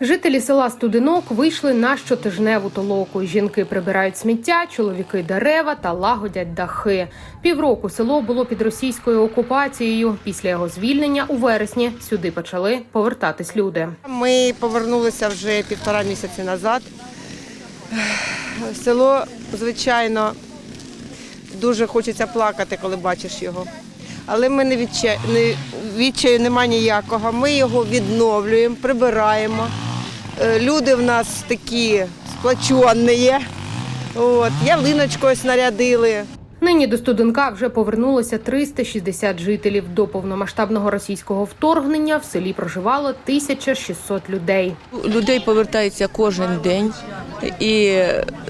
Жителі села Студинок вийшли на щотижневу толоку. Жінки прибирають сміття, чоловіки дерева та лагодять дахи. Півроку село було під російською окупацією. Після його звільнення у вересні сюди почали повертатись люди. Ми повернулися вже півтора місяці назад. Село, звичайно, дуже хочеться плакати, коли бачиш його. Але ми не відчаю, не, відчаю нема ніякого. Ми його відновлюємо, прибираємо. Е, Люди в нас такі сплачені. От, ялиночку ось. Нині до Студенка вже повернулося 360 жителів. До повномасштабного російського вторгнення в селі проживало 1600 людей. Людей повертається кожен день, і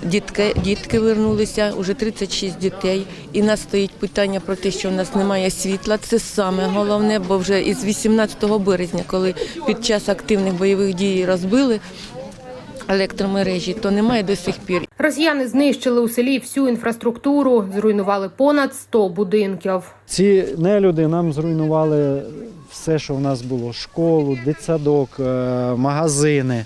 дітки, дітки вернулися, вже 36 дітей. І нас стоїть питання про те, що в нас немає світла. Це саме головне, бо вже із 18 березня, коли під час активних бойових дій розбили електромережі, то немає до сих пір. Росіяни знищили у селі всю інфраструктуру, зруйнували понад 100 будинків. Ці нелюди нам зруйнували все, що в нас було: школу, дитсадок, е, магазини.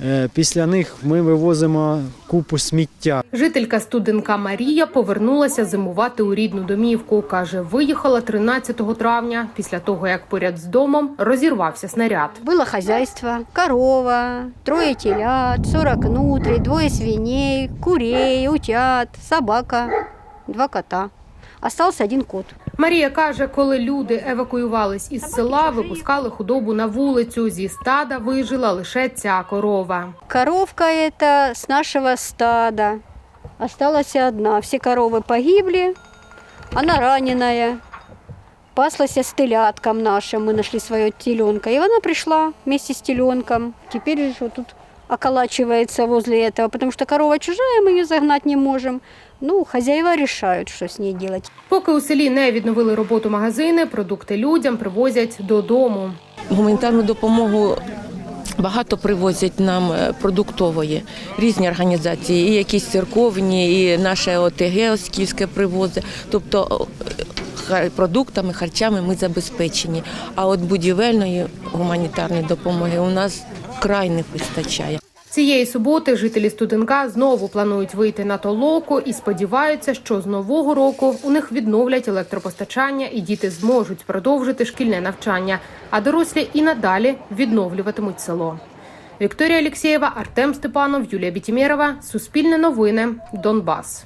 Е, Після них ми вивозимо купу сміття. Жителька студенка Марія повернулася зимувати у рідну домівку. каже, виїхала 13 травня після того, як поряд з домом розірвався снаряд. Было хозяйство, корова, трое телят, 40 нутрий, двое свиней, курей, утят, собака, два кота. Остался один кот. Марія каже, коли люди евакуювались із села, випускали худобу на вулицю. Зі стада вижила лише ця корова. Коровка эта с нашего стада. Осталась одна. Все коровы погибли. Она раненая. Паслась с телятком нашим. Мы нашли свое теленка. И она пришла вместе с теленком. Теперь же вот тут околачивается возле этого, потому что корова чужая, мы ее загнать не можем. Ну, хозяева решают, что с ней делать. Поки у селі не відновили роботу магазини, продукти людям привозять додому. Гуманітарну допомогу багато привозять нам е, продуктової, різні організації, і якісь церковні, і наше ОТГ Оскільське привозить. Тобто е, продуктами, харчами ми забезпечені. А от будівельної гуманітарної допомоги у нас край не вистачає. Цієї суботи жителі студенка знову планують вийти на толоку і сподіваються, що з нового року у них відновлять електропостачання і діти зможуть продовжити шкільне навчання, а дорослі і надалі відновлюватимуть село. Вікторія Алєксєєва, Артем Степанов, Юлія Бітімєрова. Суспільне новини. Донбас.